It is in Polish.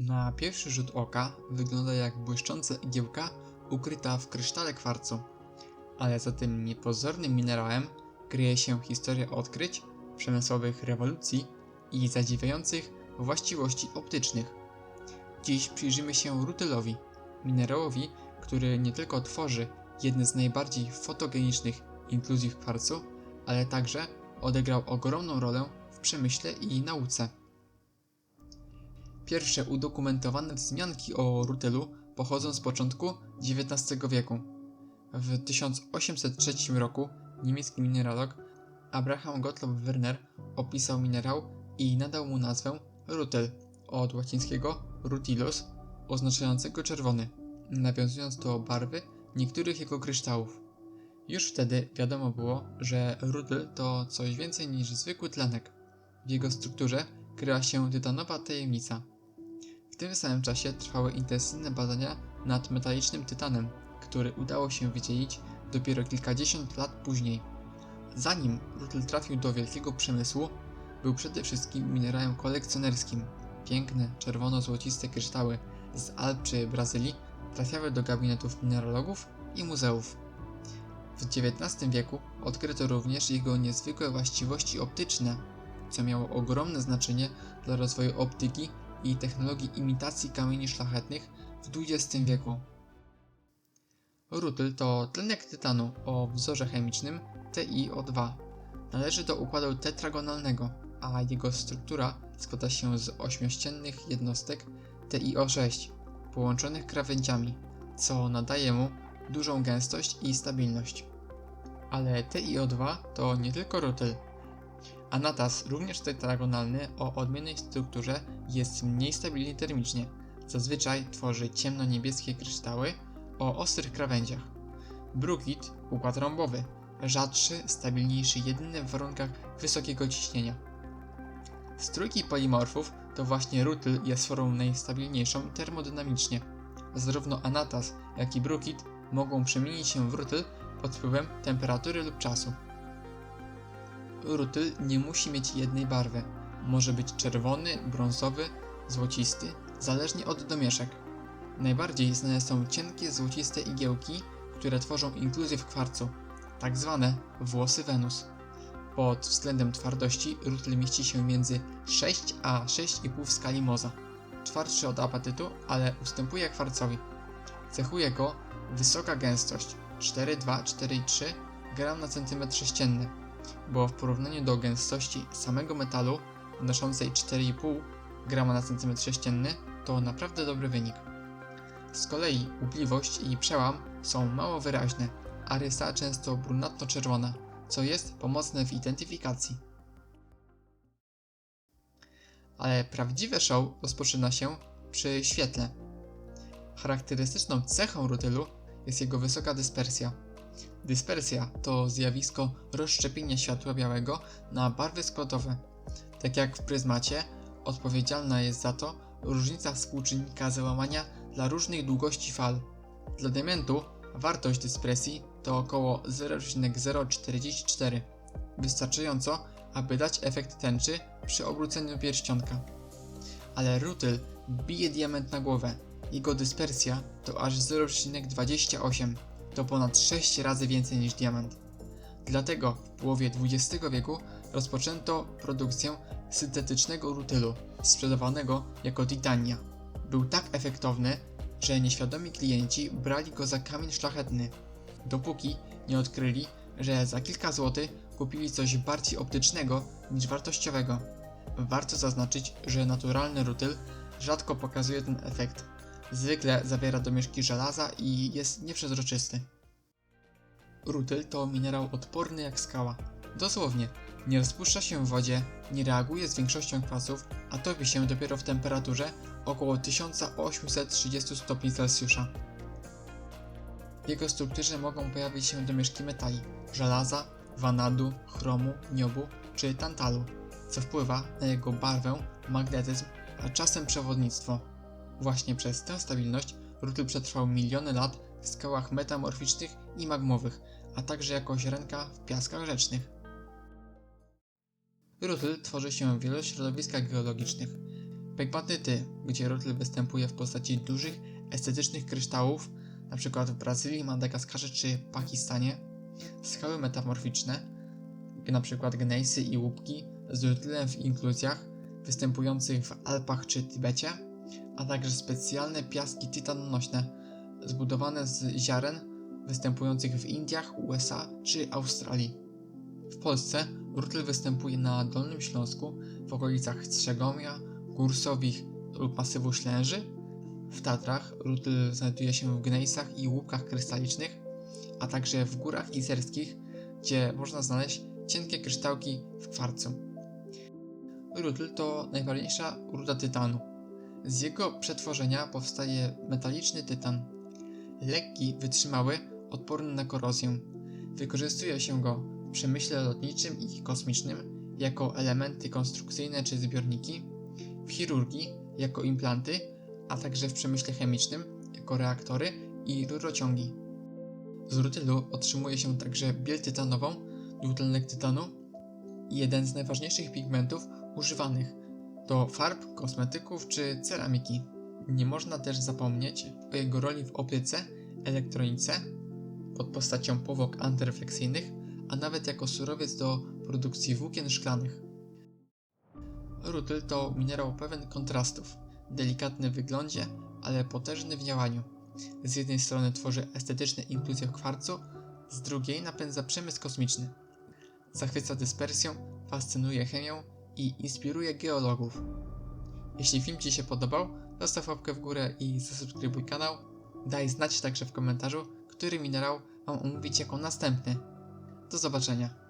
Na pierwszy rzut oka wygląda jak błyszcząca igiełka ukryta w krysztale kwarcu. Ale za tym niepozornym minerałem kryje się historia odkryć, przemysłowych rewolucji i zadziwiających właściwości optycznych. Dziś przyjrzymy się rutylowi, minerałowi, który nie tylko tworzy jedne z najbardziej fotogenicznych inkluzji kwarcu, ale także odegrał ogromną rolę w przemyśle i nauce. Pierwsze udokumentowane wzmianki o rutylu pochodzą z początku XIX wieku. W 1803 roku niemiecki mineralog Abraham Gottlob Werner opisał minerał i nadał mu nazwę rutyl od łacińskiego rutilus oznaczającego czerwony, nawiązując do barwy niektórych jego kryształów. Już wtedy wiadomo było, że rutyl to coś więcej niż zwykły tlenek. W jego strukturze kryła się tytanowa tajemnica. W tym samym czasie trwały intensywne badania nad metalicznym tytanem, który udało się wydzielić dopiero kilkadziesiąt lat później. Zanim rutyl trafił do wielkiego przemysłu, był przede wszystkim minerałem kolekcjonerskim. Piękne, czerwono-złociste kryształy z Alp czy Brazylii trafiały do gabinetów mineralogów i muzeów. W XIX wieku odkryto również jego niezwykłe właściwości optyczne, co miało ogromne znaczenie dla rozwoju optyki i technologii imitacji kamieni szlachetnych w XX wieku. Rutyl to tlenek tytanu o wzorze chemicznym TiO2. Należy do układu tetragonalnego, a jego struktura składa się z ośmiościennych jednostek TiO6 połączonych krawędziami, co nadaje mu dużą gęstość i stabilność. Ale TiO2 to nie tylko rutyl. Anatas, również tetragonalny o odmiennej strukturze, jest mniej stabilny termicznie. Zazwyczaj tworzy ciemno-niebieskie kryształy o ostrych krawędziach. Brukit, układ rąbowy, rzadszy, stabilniejszy jedynie w warunkach wysokiego ciśnienia. Z trójki polimorfów to właśnie rutyl jest formą najstabilniejszą termodynamicznie. Zarówno anatas, jak i brukit mogą przemienić się w rutyl pod wpływem temperatury lub czasu. Rutyl nie musi mieć jednej barwy. Może być czerwony, brązowy, złocisty, zależnie od domieszek. Najbardziej znane są cienkie, złociste igiełki, które tworzą inkluzję w kwarcu, tak zwane włosy Wenus. Pod względem twardości rutyl mieści się między 6 a 6,5 w skali Moza. Twardszy od apatytu, ale ustępuje kwarcowi. Cechuje go wysoka gęstość 4,2-4,3 gram na centymetr sześcienny, bo w porównaniu do gęstości samego metalu wynoszącej 4,5 grama na centymetr sześcienny to naprawdę dobry wynik. Z kolei łupliwość i przełam są mało wyraźne, a rysa często brunatno-czerwona, co jest pomocne w identyfikacji. Ale prawdziwe show rozpoczyna się przy świetle. Charakterystyczną cechą rutylu jest jego wysoka dyspersja. Dyspersja to zjawisko rozszczepienia światła białego na barwy składowe. Tak jak w pryzmacie, odpowiedzialna jest za to różnica współczynnika załamania dla różnych długości fal. Dla diamentu wartość dyspersji to około 0,044, wystarczająco, aby dać efekt tęczy przy obróceniu pierścionka. Ale rutyl bije diament na głowę. Jego dyspersja to aż 0,28, to ponad 6 razy więcej niż diament. Dlatego w połowie XX wieku rozpoczęto produkcję syntetycznego rutylu, sprzedawanego jako titania. Był tak efektowny, że nieświadomi klienci brali go za kamień szlachetny, dopóki nie odkryli, że za kilka złotych kupili coś bardziej optycznego niż wartościowego. Warto zaznaczyć, że naturalny rutyl rzadko pokazuje ten efekt. Zwykle zawiera domieszki żelaza i jest nieprzezroczysty. Rutyl to minerał odporny jak skała. Dosłownie, nie rozpuszcza się w wodzie, nie reaguje z większością kwasów, a topi się dopiero w temperaturze około 1830 stopni Celsjusza. W jego strukturze mogą pojawić się domieszki metali, żelaza, wanadu, chromu, niobu czy tantalu, co wpływa na jego barwę, magnetyzm, a czasem przewodnictwo. Właśnie przez tę stabilność rutyl przetrwał miliony lat w skałach metamorficznych i magmowych, a także jako ziarenka w piaskach rzecznych. Rutyl tworzy się w wielu środowiskach geologicznych. Pegmatyty, gdzie rutyl występuje w postaci dużych, estetycznych kryształów, np. w Brazylii, Madagaskarze czy Pakistanie. Skały metamorficzne, np. gnejsy i łupki z rutylem w inkluzjach, występujących w Alpach czy Tybecie, a także specjalne piaski tytanonośne, zbudowane z ziaren, występujących w Indiach, USA czy Australii. W Polsce rutyl występuje na Dolnym Śląsku, w okolicach Strzegomia, Górsowich lub masywu Ślęży. W Tatrach rutyl znajduje się w gnejsach i łupkach krystalicznych, a także w górach izerskich, gdzie można znaleźć cienkie kryształki w kwarcu. Rutyl to najważniejsza ruda tytanu. Z jego przetworzenia powstaje metaliczny tytan. Lekki, wytrzymały, odporny na korozję. Wykorzystuje się go w przemyśle lotniczym i kosmicznym jako elementy konstrukcyjne czy zbiorniki, w chirurgii jako implanty, a także w przemyśle chemicznym jako reaktory i rurociągi. Z rutylu otrzymuje się także biel tytanową, dwutlenek tytanu i jeden z najważniejszych pigmentów używanych do farb, kosmetyków czy ceramiki. Nie można też zapomnieć o jego roli w optyce, elektronice, pod postacią powłok antyrefleksyjnych, a nawet jako surowiec do produkcji włókien szklanych. Rutyl to minerał pełen kontrastów, delikatny w wyglądzie, ale potężny w działaniu. Z jednej strony tworzy estetyczne inkluzje w kwarcu, z drugiej napędza przemysł kosmiczny. Zachwyca dyspersją, fascynuje chemią i inspiruje geologów. Jeśli film Ci się podobał, zostaw łapkę w górę i zasubskrybuj kanał. Daj znać także w komentarzu, który minerał mam omówić jako następny. Do zobaczenia.